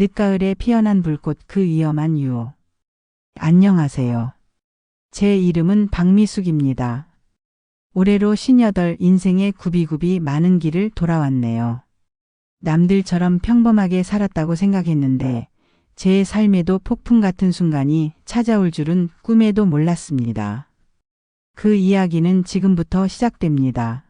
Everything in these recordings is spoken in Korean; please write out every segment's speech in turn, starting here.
늦가을에 피어난 불꽃 그 위험한 유호. 안녕하세요. 제 이름은 박미숙입니다. 올해로 58 인생의 굽이굽이 많은 길을 돌아왔네요. 남들처럼 평범하게 살았다고 생각했는데 제 삶에도 폭풍 같은 순간이 찾아올 줄은 꿈에도 몰랐습니다. 그 이야기는 지금부터 시작됩니다.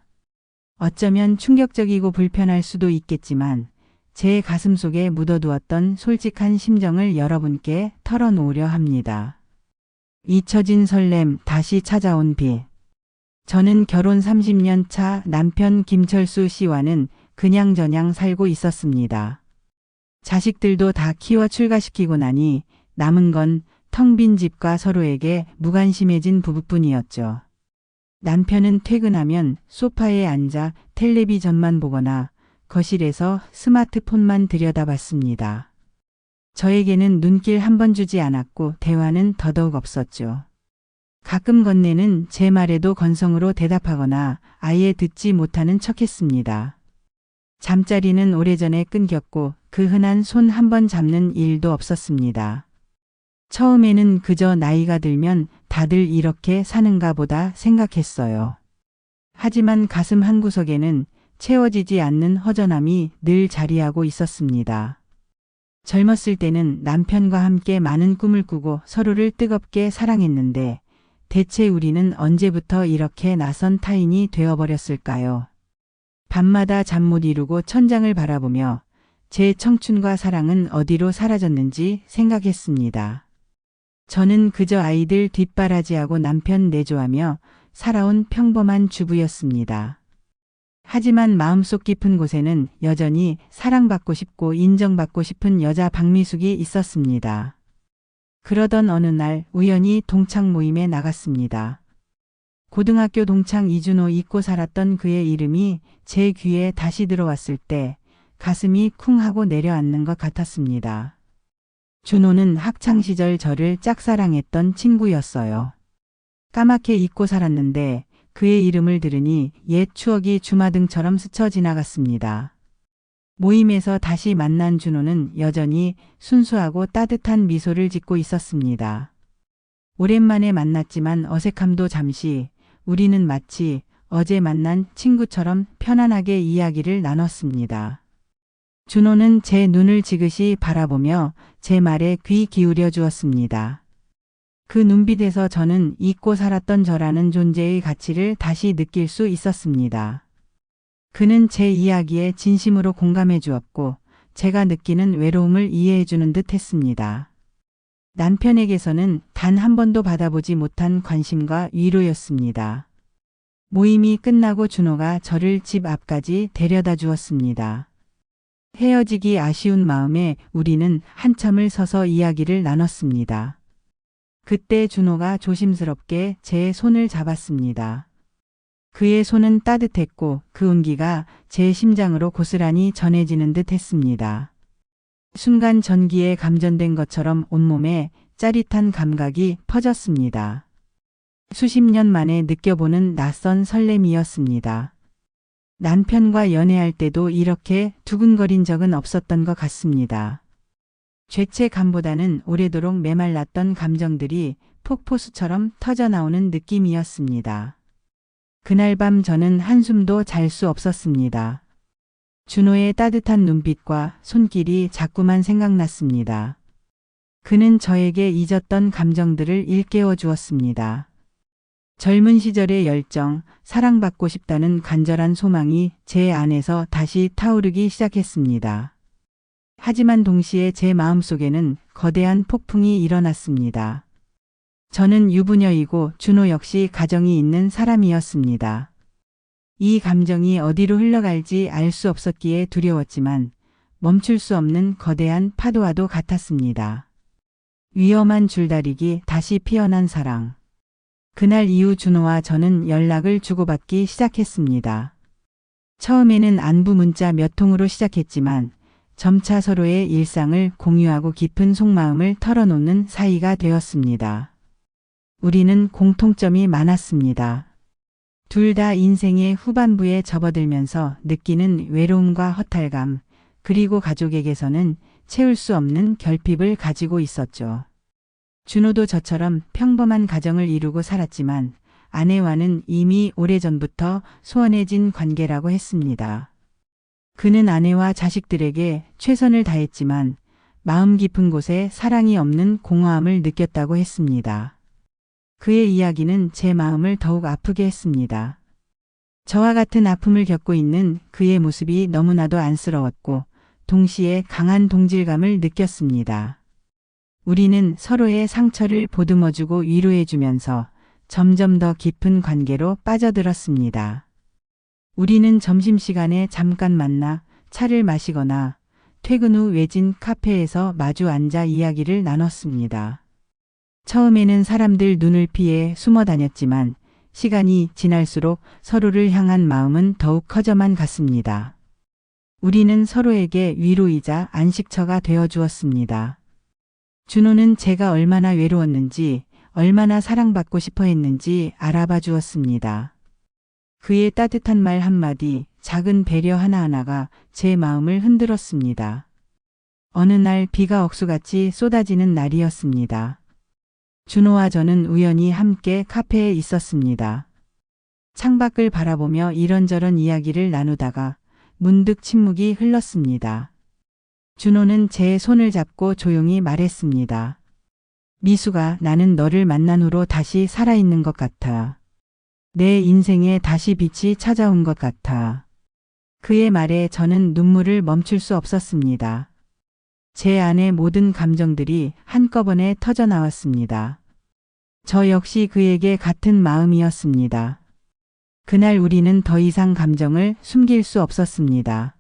어쩌면 충격적이고 불편할 수도 있겠지만 제 가슴 속에 묻어두었던 솔직한 심정을 여러분께 털어놓으려 합니다. 잊혀진 설렘, 다시 찾아온 빛. 저는 결혼 30년 차 남편 김철수 씨와는 그냥저냥 살고 있었습니다. 자식들도 다 키워 출가시키고 나니 남은 건 텅 빈 집과 서로에게 무관심해진 부부뿐이었죠. 남편은 퇴근하면 소파에 앉아 텔레비전만 보거나 거실에서 스마트폰만 들여다봤습니다. 저에게는 눈길 한 번 주지 않았고 대화는 더더욱 없었죠. 가끔 건네는 제 말에도 건성으로 대답하거나 아예 듣지 못하는 척했습니다. 잠자리는 오래전에 끊겼고 그 흔한 손 한 번 잡는 일도 없었습니다. 처음에는 그저 나이가 들면 다들 이렇게 사는가 보다 생각했어요. 하지만 가슴 한구석에는 채워지지 않는 허전함이 늘 자리하고 있었습니다. 젊었을 때는 남편과 함께 많은 꿈을 꾸고 서로를 뜨겁게 사랑했는데 대체 우리는 언제부터 이렇게 낯선 타인이 되어버렸을까요? 밤마다 잠 못 이루고 천장을 바라보며 제 청춘과 사랑은 어디로 사라졌는지 생각했습니다. 저는 그저 아이들 뒷바라지하고 남편 내조하며 살아온 평범한 주부였습니다. 하지만 마음속 깊은 곳에는 여전히 사랑받고 싶고 인정받고 싶은 여자 박미숙이 있었습니다. 그러던 어느 날 우연히 동창 모임에 나갔습니다. 고등학교 동창 이준호 잊고 살았던 그의 이름이 제 귀에 다시 들어왔을 때 가슴이 쿵 하고 내려앉는 것 같았습니다. 준호는 학창시절 저를 짝사랑했던 친구였어요. 까맣게 잊고 살았는데 그의 이름을 들으니 옛 추억이 주마등처럼 스쳐 지나갔습니다. 모임에서 다시 만난 준호는 여전히 순수하고 따뜻한 미소를 짓고 있었습니다. 오랜만에 만났지만 어색함도 잠시 우리는 마치 어제 만난 친구처럼 편안하게 이야기를 나눴습니다. 준호는 제 눈을 지그시 바라보며 제 말에 귀 기울여 주었습니다. 그 눈빛에서 저는 잊고 살았던 저라는 존재의 가치를 다시 느낄 수 있었습니다. 그는 제 이야기에 진심으로 공감해 주었고 제가 느끼는 외로움을 이해해 주는 듯 했습니다. 남편에게서는 단 한 번도 받아보지 못한 관심과 위로였습니다. 모임이 끝나고 준호가 저를 집 앞까지 데려다 주었습니다. 헤어지기 아쉬운 마음에 우리는 한참을 서서 이야기를 나눴습니다. 그때 준호가 조심스럽게 제 손을 잡았습니다. 그의 손은 따뜻했고 그 온기가 제 심장으로 고스란히 전해지는 듯 했습니다. 순간 전기에 감전된 것처럼 온몸에 짜릿한 감각이 퍼졌습니다. 수십 년 만에 느껴보는 낯선 설렘이었습니다. 남편과 연애할 때도 이렇게 두근거린 적은 없었던 것 같습니다. 죄책감보다는 오래도록 메말랐던 감정들이 폭포수처럼 터져나오는 느낌이었습니다. 그날 밤 저는 한숨도 잘 수 없었습니다. 준호의 따뜻한 눈빛과 손길이 자꾸만 생각났습니다. 그는 저에게 잊었던 감정들을 일깨워 주었습니다. 젊은 시절의 열정, 사랑받고 싶다는 간절한 소망이 제 안에서 다시 타오르기 시작했습니다. 하지만 동시에 제 마음속에는 거대한 폭풍이 일어났습니다. 저는 유부녀이고 준호 역시 가정이 있는 사람이었습니다. 이 감정이 어디로 흘러갈지 알 수 없었기에 두려웠지만 멈출 수 없는 거대한 파도와도 같았습니다. 위험한 줄다리기 다시 피어난 사랑. 그날 이후 준호와 저는 연락을 주고받기 시작했습니다. 처음에는 안부 문자 몇 통으로 시작했지만 점차 서로의 일상을 공유하고 깊은 속마음을 털어놓는 사이가 되었습니다. 우리는 공통점이 많았습니다. 둘 다 인생의 후반부에 접어들면서 느끼는 외로움과 허탈감, 그리고 가족에게서는 채울 수 없는 결핍을 가지고 있었죠. 준호도 저처럼 평범한 가정을 이루고 살았지만 아내와는 이미 오래전부터 소원해진 관계라고 했습니다. 그는 아내와 자식들에게 최선을 다했지만 마음 깊은 곳에 사랑이 없는 공허함을 느꼈다고 했습니다. 그의 이야기는 제 마음을 더욱 아프게 했습니다. 저와 같은 아픔을 겪고 있는 그의 모습이 너무나도 안쓰러웠고 동시에 강한 동질감을 느꼈습니다. 우리는 서로의 상처를 보듬어주고 위로해주면서 점점 더 깊은 관계로 빠져들었습니다. 우리는 점심시간에 잠깐 만나 차를 마시거나 퇴근 후 외진 카페에서 마주 앉아 이야기를 나눴습니다. 처음에는 사람들 눈을 피해 숨어 다녔지만 시간이 지날수록 서로를 향한 마음은 더욱 커져만 갔습니다. 우리는 서로에게 위로이자 안식처가 되어 주었습니다. 준호는 제가 얼마나 외로웠는지, 얼마나 사랑받고 싶어 했는지 알아봐 주었습니다. 그의 따뜻한 말 한마디, 작은 배려 하나하나가 제 마음을 흔들었습니다. 어느 날 비가 억수같이 쏟아지는 날이었습니다. 준호와 저는 우연히 함께 카페에 있었습니다. 창밖을 바라보며 이런저런 이야기를 나누다가 문득 침묵이 흘렀습니다. 준호는 제 손을 잡고 조용히 말했습니다. 미수가 나는 너를 만난 후로 다시 살아있는 것 같아. 내 인생에 다시 빛이 찾아온 것 같아. 그의 말에 저는 눈물을 멈출 수 없었습니다. 제 안의 모든 감정들이 한꺼번에 터져 나왔습니다. 저 역시 그에게 같은 마음이었습니다. 그날 우리는 더 이상 감정을 숨길 수 없었습니다.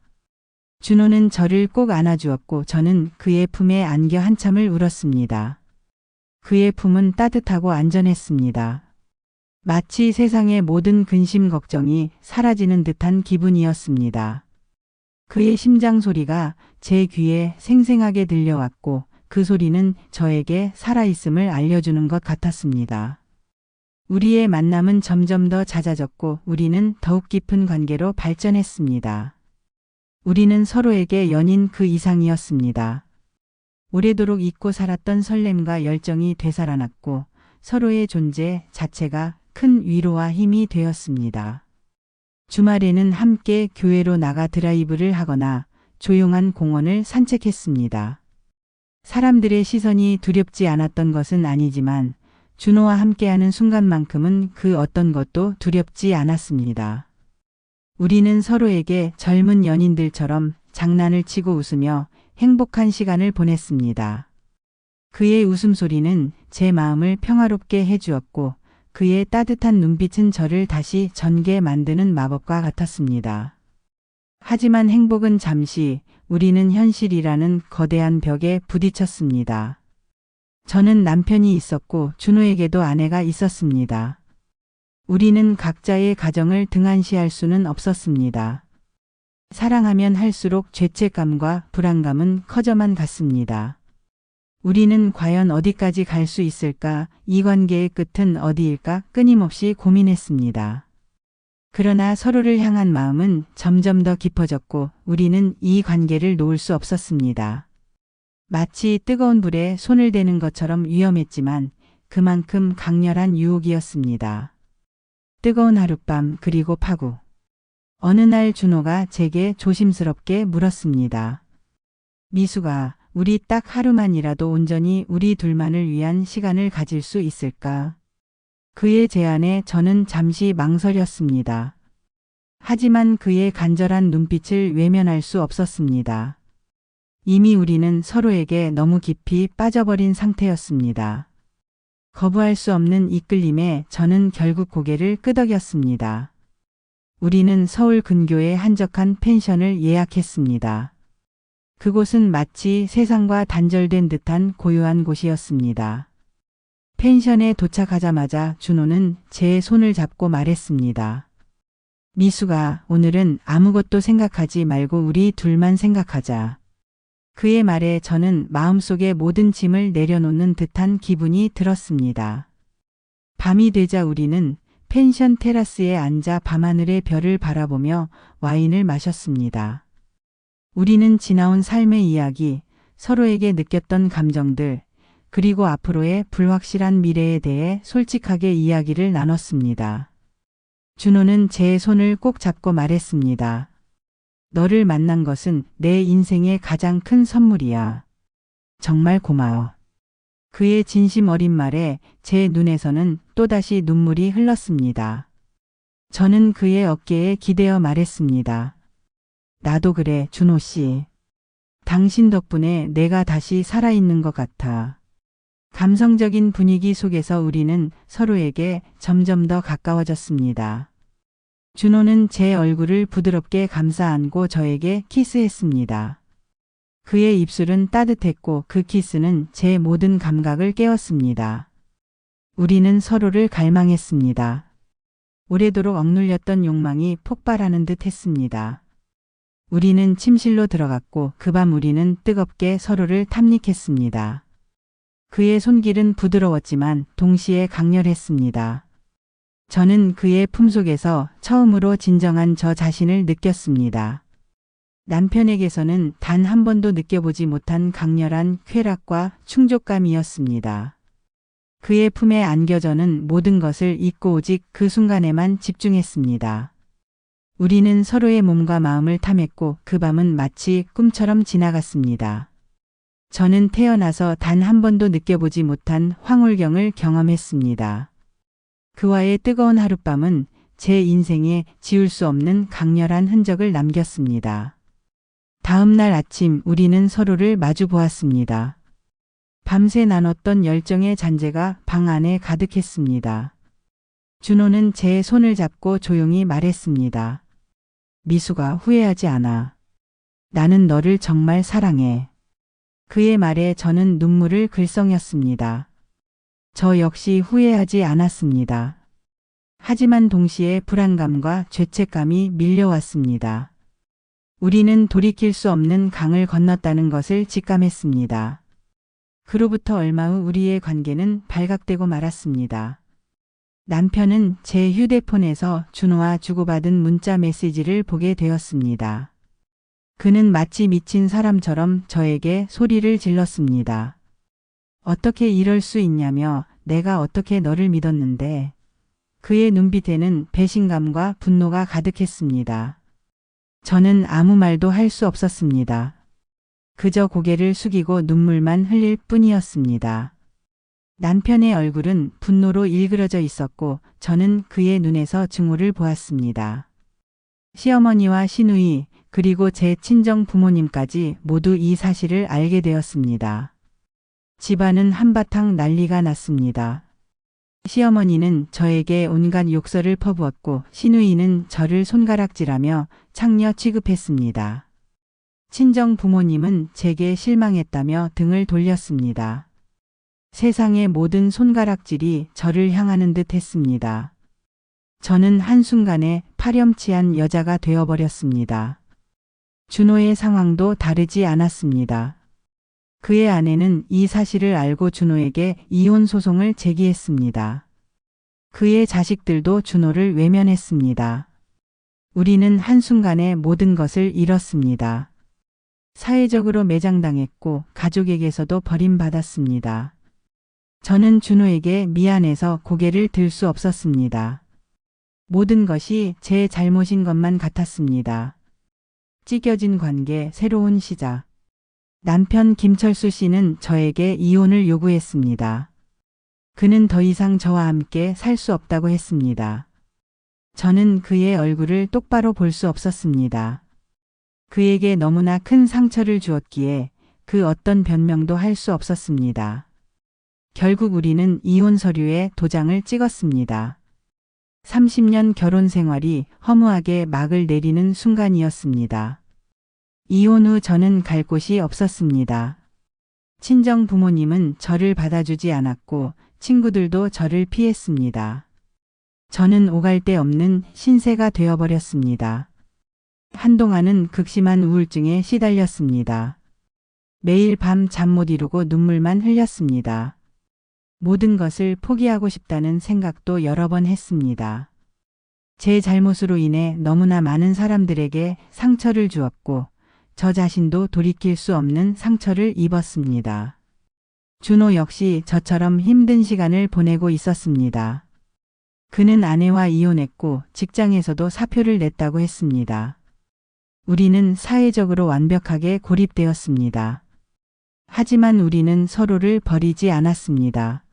준호는 저를 꼭 안아주었고 저는 그의 품에 안겨 한참을 울었습니다. 그의 품은 따뜻하고 안전했습니다. 마치 세상의 모든 근심 걱정이 사라지는 듯한 기분이었습니다. 그의 심장 소리가 제 귀에 생생하게 들려왔고 그 소리는 저에게 살아있음을 알려주는 것 같았습니다. 우리의 만남은 점점 더 잦아졌고 우리는 더욱 깊은 관계로 발전했습니다. 우리는 서로에게 연인 그 이상이었습니다. 오래도록 잊고 살았던 설렘과 열정이 되살아났고 서로의 존재 자체가 큰 위로와 힘이 되었습니다. 주말에는 함께 교회로 나가 드라이브를 하거나 조용한 공원을 산책했습니다. 사람들의 시선이 두렵지 않았던 것은 아니지만 준호와 함께하는 순간만큼은 그 어떤 것도 두렵지 않았습니다. 우리는 서로에게 젊은 연인들처럼 장난을 치고 웃으며 행복한 시간을 보냈습니다. 그의 웃음소리는 제 마음을 평화롭게 해주었고 그의 따뜻한 눈빛은 저를 다시 전개 만드는 마법과 같았습니다. 하지만 행복은 잠시 우리는 현실이라는 거대한 벽에 부딪혔습니다. 저는 남편이 있었고 준호에게도 아내가 있었습니다. 우리는 각자의 가정을 등한시할 수는 없었습니다. 사랑하면 할수록 죄책감과 불안감은 커져만 갔습니다. 우리는 과연 어디까지 갈 수 있을까? 이 관계의 끝은 어디일까? 끊임없이 고민했습니다. 그러나 서로를 향한 마음은 점점 더 깊어졌고 우리는 이 관계를 놓을 수 없었습니다. 마치 뜨거운 불에 손을 대는 것처럼 위험했지만 그만큼 강렬한 유혹이었습니다. 뜨거운 하룻밤 그리고 파구. 어느 날 준호가 제게 조심스럽게 물었습니다. 미수가 우리 딱 하루만이라도 온전히 우리 둘만을 위한 시간을 가질 수 있을까? 그의 제안에 저는 잠시 망설였습니다. 하지만 그의 간절한 눈빛을 외면할 수 없었습니다. 이미 우리는 서로에게 너무 깊이 빠져버린 상태였습니다. 거부할 수 없는 이끌림에 저는 결국 고개를 끄덕였습니다. 우리는 서울 근교의 한적한 펜션을 예약했습니다. 그곳은 마치 세상과 단절된 듯한 고요한 곳이었습니다. 펜션에 도착하자마자 준호는 제 손을 잡고 말했습니다. 미수가 오늘은 아무것도 생각하지 말고 우리 둘만 생각하자. 그의 말에 저는 마음속의 모든 짐을 내려놓는 듯한 기분이 들었습니다. 밤이 되자 우리는 펜션 테라스에 앉아 밤하늘의 별을 바라보며 와인을 마셨습니다. 우리는 지나온 삶의 이야기, 서로에게 느꼈던 감정들, 그리고 앞으로의 불확실한 미래에 대해 솔직하게 이야기를 나눴습니다. 준호는 제 손을 꼭 잡고 말했습니다. 너를 만난 것은 내 인생의 가장 큰 선물이야. 정말 고마워. 그의 진심 어린 말에 제 눈에서는 또다시 눈물이 흘렀습니다. 저는 그의 어깨에 기대어 말했습니다. 나도 그래, 준호 씨. 당신 덕분에 내가 다시 살아있는 것 같아. 감성적인 분위기 속에서 우리는 서로에게 점점 더 가까워졌습니다. 준호는 제 얼굴을 부드럽게 감싸 안고 저에게 키스했습니다. 그의 입술은 따뜻했고 그 키스는 제 모든 감각을 깨웠습니다. 우리는 서로를 갈망했습니다. 오래도록 억눌렸던 욕망이 폭발하는 듯 했습니다. 우리는 침실로 들어갔고 그 밤 우리는 뜨겁게 서로를 탐닉했습니다. 그의 손길은 부드러웠지만 동시에 강렬했습니다. 저는 그의 품속에서 처음으로 진정한 저 자신을 느꼈습니다. 남편에게서는 단 한 번도 느껴보지 못한 강렬한 쾌락과 충족감이었습니다. 그의 품에 안겨 저는 모든 것을 잊고 오직 그 순간에만 집중했습니다. 우리는 서로의 몸과 마음을 탐했고 그 밤은 마치 꿈처럼 지나갔습니다. 저는 태어나서 단 한 번도 느껴보지 못한 황홀경을 경험했습니다. 그와의 뜨거운 하룻밤은 제 인생에 지울 수 없는 강렬한 흔적을 남겼습니다. 다음 날 아침 우리는 서로를 마주 보았습니다. 밤새 나눴던 열정의 잔재가 방 안에 가득했습니다. 준호는 제 손을 잡고 조용히 말했습니다. 미수가 후회하지 않아. 나는 너를 정말 사랑해. 그의 말에 저는 눈물을 글썽였습니다. 저 역시 후회하지 않았습니다. 하지만 동시에 불안감과 죄책감이 밀려왔습니다. 우리는 돌이킬 수 없는 강을 건넜다는 것을 직감했습니다. 그로부터 얼마 후 우리의 관계는 발각되고 말았습니다. 남편은 제 휴대폰에서 준호와 주고받은 문자 메시지를 보게 되었습니다. 그는 마치 미친 사람처럼 저에게 소리를 질렀습니다. 어떻게 이럴 수 있냐며 내가 어떻게 너를 믿었는데 그의 눈빛에는 배신감과 분노가 가득했습니다. 저는 아무 말도 할 수 없었습니다. 그저 고개를 숙이고 눈물만 흘릴 뿐이었습니다. 남편의 얼굴은 분노로 일그러져 있었고 저는 그의 눈에서 증오를 보았습니다. 시어머니와 시누이 그리고 제 친정 부모님까지 모두 이 사실을 알게 되었습니다. 집안은 한바탕 난리가 났습니다. 시어머니는 저에게 온갖 욕설을 퍼부었고 시누이는 저를 손가락질하며 창녀 취급했습니다. 친정 부모님은 제게 실망했다며 등을 돌렸습니다. 세상의 모든 손가락질이 저를 향하는 듯 했습니다. 저는 한순간에 파렴치한 여자가 되어버렸습니다. 준호의 상황도 다르지 않았습니다. 그의 아내는 이 사실을 알고 준호에게 이혼 소송을 제기했습니다. 그의 자식들도 준호를 외면했습니다. 우리는 한순간에 모든 것을 잃었습니다. 사회적으로 매장당했고 가족에게서도 버림받았습니다. 저는 준호에게 미안해서 고개를 들 수 없었습니다. 모든 것이 제 잘못인 것만 같았습니다. 찢겨진 관계, 새로운 시작. 남편 김철수 씨는 저에게 이혼을 요구했습니다. 그는 더 이상 저와 함께 살 수 없다고 했습니다. 저는 그의 얼굴을 똑바로 볼 수 없었습니다. 그에게 너무나 큰 상처를 주었기에 그 어떤 변명도 할 수 없었습니다. 결국 우리는 이혼 서류에 도장을 찍었습니다. 30년 결혼 생활이 허무하게 막을 내리는 순간이었습니다. 이혼 후 저는 갈 곳이 없었습니다. 친정 부모님은 저를 받아주지 않았고 친구들도 저를 피했습니다. 저는 오갈 데 없는 신세가 되어버렸습니다. 한동안은 극심한 우울증에 시달렸습니다. 매일 밤 잠 못 이루고 눈물만 흘렸습니다. 모든 것을 포기하고 싶다는 생각도 여러 번 했습니다. 제 잘못으로 인해 너무나 많은 사람들에게 상처를 주었고 저 자신도 돌이킬 수 없는 상처를 입었습니다. 준호 역시 저처럼 힘든 시간을 보내고 있었습니다. 그는 아내와 이혼했고 직장에서도 사표를 냈다고 했습니다. 우리는 사회적으로 완벽하게 고립되었습니다. 하지만 우리는 서로를 버리지 않았습니다.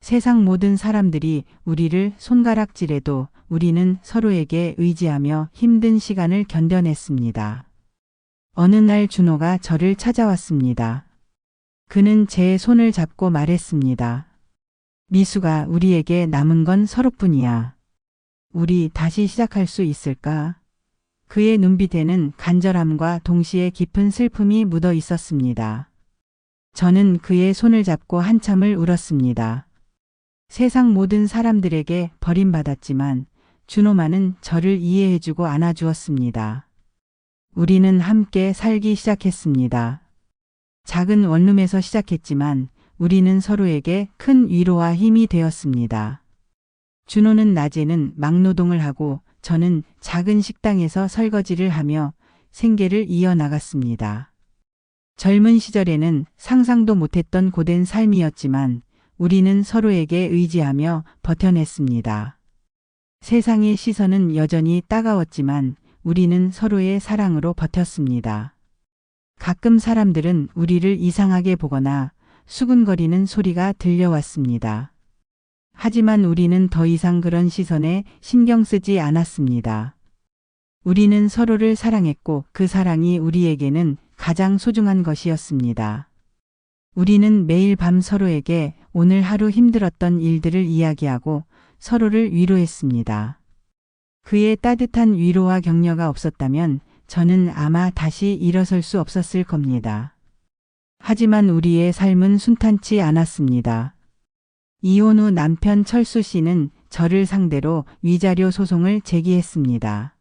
세상 모든 사람들이 우리를 손가락질해도 우리는 서로에게 의지하며 힘든 시간을 견뎌냈습니다. 어느 날 준호가 저를 찾아왔습니다. 그는 제 손을 잡고 말했습니다. 미수가 우리에게 남은 건 서로뿐이야. 우리 다시 시작할 수 있을까? 그의 눈빛에는 간절함과 동시에 깊은 슬픔이 묻어 있었습니다. 저는 그의 손을 잡고 한참을 울었습니다. 세상 모든 사람들에게 버림받았지만 준호만은 저를 이해해주고 안아주었습니다. 우리는 함께 살기 시작했습니다. 작은 원룸에서 시작했지만 우리는 서로에게 큰 위로와 힘이 되었습니다. 준호는 낮에는 막노동을 하고 저는 작은 식당에서 설거지를 하며 생계를 이어나갔습니다. 젊은 시절에는 상상도 못했던 고된 삶이었지만 우리는 서로에게 의지하며 버텨냈습니다. 세상의 시선은 여전히 따가웠지만 우리는 서로의 사랑으로 버텼습니다. 가끔 사람들은 우리를 이상하게 보거나 수근거리는 소리가 들려왔습니다. 하지만 우리는 더 이상 그런 시선에 신경 쓰지 않았습니다. 우리는 서로를 사랑했고 그 사랑이 우리에게는 가장 소중한 것이었습니다. 우리는 매일 밤 서로에게 오늘 하루 힘들었던 일들을 이야기하고 서로를 위로했습니다. 그의 따뜻한 위로와 격려가 없었다면 저는 아마 다시 일어설 수 없었을 겁니다. 하지만 우리의 삶은 순탄치 않았습니다. 이혼 후 남편 철수 씨는 저를 상대로 위자료 소송을 제기했습니다.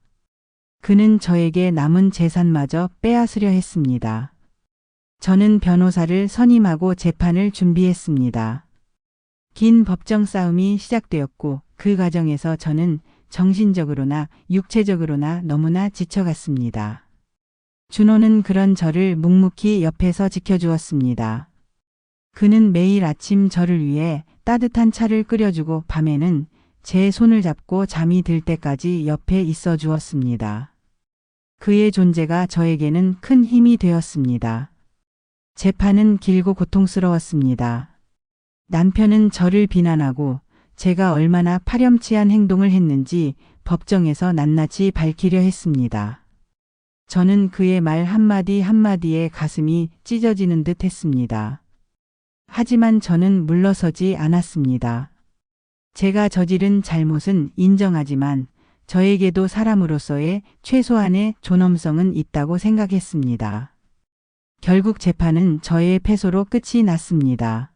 그는 저에게 남은 재산마저 빼앗으려 했습니다. 저는 변호사를 선임하고 재판을 준비했습니다. 긴 법정 싸움이 시작되었고 그 과정에서 저는 정신적으로나 육체적으로나 너무나 지쳐갔습니다. 준호는 그런 저를 묵묵히 옆에서 지켜주었습니다. 그는 매일 아침 저를 위해 따뜻한 차를 끓여주고 밤에는 제 손을 잡고 잠이 들 때까지 옆에 있어 주었습니다. 그의 존재가 저에게는 큰 힘이 되었습니다. 재판은 길고 고통스러웠습니다. 남편은 저를 비난하고 제가 얼마나 파렴치한 행동을 했는지 법정에서 낱낱이 밝히려 했습니다. 저는 그의 말 한마디 한마디에 가슴이 찢어지는 듯 했습니다. 하지만 저는 물러서지 않았습니다. 제가 저지른 잘못은 인정하지만 저에게도 사람으로서의 최소한의 존엄성은 있다고 생각했습니다. 결국 재판은 저의 패소로 끝이 났습니다.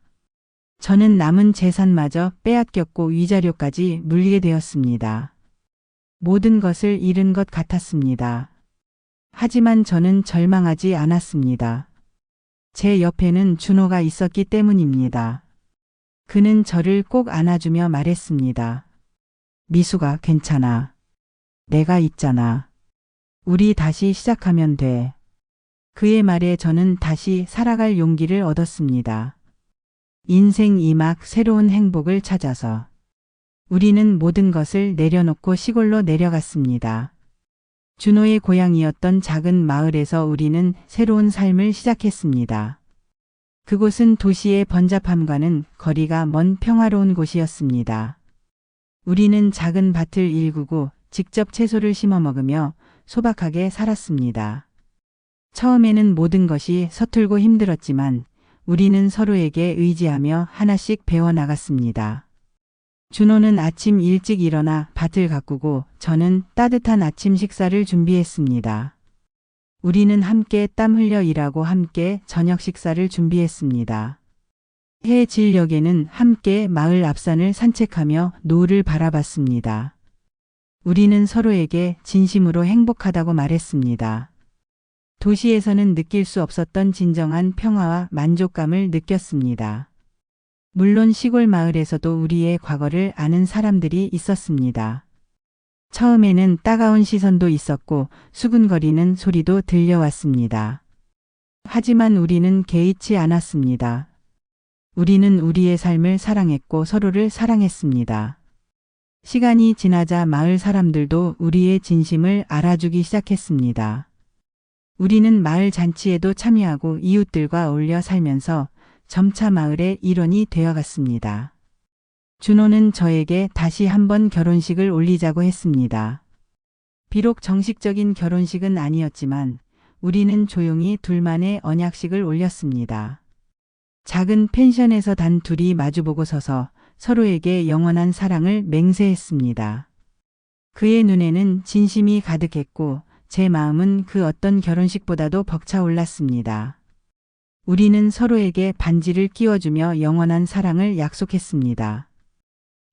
저는 남은 재산마저 빼앗겼고 위자료까지 물리게 되었습니다. 모든 것을 잃은 것 같았습니다. 하지만 저는 절망하지 않았습니다. 제 옆에는 준호가 있었기 때문입니다. 그는 저를 꼭 안아주며 말했습니다. 미수가 괜찮아. 내가 있잖아. 우리 다시 시작하면 돼. 그의 말에 저는 다시 살아갈 용기를 얻었습니다. 인생 이막 새로운 행복을 찾아서 우리는 모든 것을 내려놓고 시골로 내려갔습니다. 준호의 고향이었던 작은 마을에서 우리는 새로운 삶을 시작했습니다. 그곳은 도시의 번잡함과는 거리가 먼 평화로운 곳이었습니다. 우리는 작은 밭을 일구고 직접 채소를 심어 먹으며 소박하게 살았습니다. 처음에는 모든 것이 서툴고 힘들었지만 우리는 서로에게 의지하며 하나씩 배워나갔습니다. 준호는 아침 일찍 일어나 밭을 가꾸고 저는 따뜻한 아침 식사를 준비했습니다. 우리는 함께 땀 흘려 일하고 함께 저녁 식사를 준비했습니다. 해 진녘에는 함께 마을 앞산을 산책하며 노을을 바라봤습니다. 우리는 서로에게 진심으로 행복하다고 말했습니다. 도시에서는 느낄 수 없었던 진정한 평화와 만족감을 느꼈습니다. 물론 시골 마을에서도 우리의 과거를 아는 사람들이 있었습니다. 처음에는 따가운 시선도 있었고 수근거리는 소리도 들려왔습니다. 하지만 우리는 개의치 않았습니다. 우리는 우리의 삶을 사랑했고 서로를 사랑했습니다. 시간이 지나자 마을 사람들도 우리의 진심을 알아주기 시작했습니다. 우리는 마을 잔치에도 참여하고 이웃들과 어울려 살면서 점차 마을의 일원이 되어갔습니다. 준호는 저에게 다시 한번 결혼식을 올리자고 했습니다. 비록 정식적인 결혼식은 아니었지만 우리는 조용히 둘만의 언약식을 올렸습니다. 작은 펜션에서 단 둘이 마주보고 서서 서로에게 영원한 사랑을 맹세했습니다. 그의 눈에는 진심이 가득했고 제 마음은 그 어떤 결혼식보다도 벅차올랐습니다. 우리는 서로에게 반지를 끼워주며 영원한 사랑을 약속했습니다.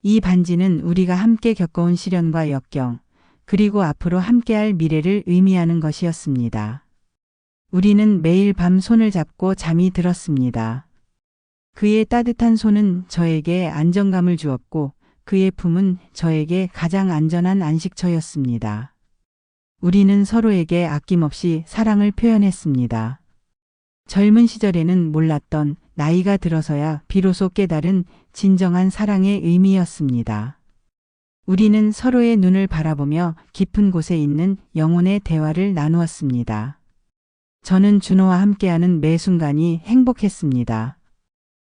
이 반지는 우리가 함께 겪어온 시련과 역경, 그리고 앞으로 함께할 미래를 의미하는 것이었습니다. 우리는 매일 밤 손을 잡고 잠이 들었습니다. 그의 따뜻한 손은 저에게 안정감을 주었고 그의 품은 저에게 가장 안전한 안식처였습니다. 우리는 서로에게 아낌없이 사랑을 표현했습니다. 젊은 시절에는 몰랐던 나이가 들어서야 비로소 깨달은 진정한 사랑의 의미였습니다. 우리는 서로의 눈을 바라보며 깊은 곳에 있는 영혼의 대화를 나누었습니다. 저는 준호와 함께하는 매 순간이 행복했습니다.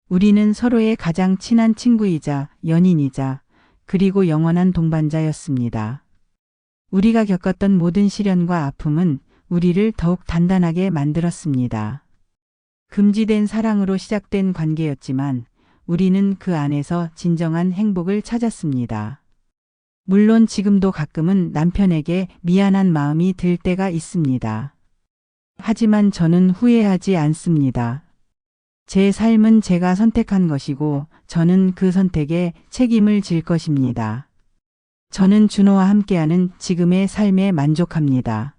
우리는 서로의 가장 친한 친구이자 연인이자 그리고 영원한 동반자였습니다. 우리가 겪었던 모든 시련과 아픔은 우리를 더욱 단단하게 만들었습니다. 금지된 사랑으로 시작된 관계였지만 우리는 그 안에서 진정한 행복을 찾았습니다. 물론 지금도 가끔은 남편에게 미안한 마음이 들 때가 있습니다. 하지만 저는 후회하지 않습니다. 제 삶은 제가 선택한 것이고 저는 그 선택에 책임을 질 것입니다. 저는 준호와 함께하는 지금의 삶에 만족합니다.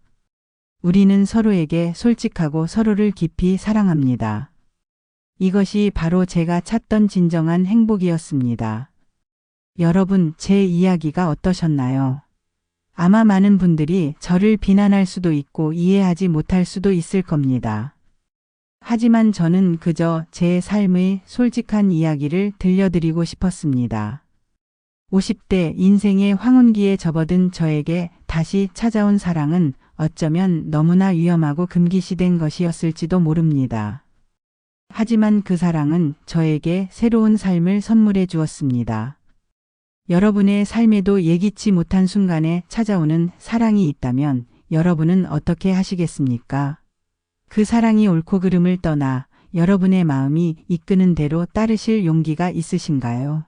우리는 서로에게 솔직하고 서로를 깊이 사랑합니다. 이것이 바로 제가 찾던 진정한 행복이었습니다. 여러분, 제 이야기가 어떠셨나요? 아마 많은 분들이 저를 비난할 수도 있고 이해하지 못할 수도 있을 겁니다. 하지만 저는 그저 제 삶의 솔직한 이야기를 들려드리고 싶었습니다. 50대 인생의 황혼기에 접어든 저에게 다시 찾아온 사랑은 어쩌면 너무나 위험하고 금기시된 것이었을지도 모릅니다. 하지만 그 사랑은 저에게 새로운 삶을 선물해 주었습니다. 여러분의 삶에도 예기치 못한 순간에 찾아오는 사랑이 있다면 여러분은 어떻게 하시겠습니까? 그 사랑이 옳고 그름을 떠나 여러분의 마음이 이끄는 대로 따르실 용기가 있으신가요?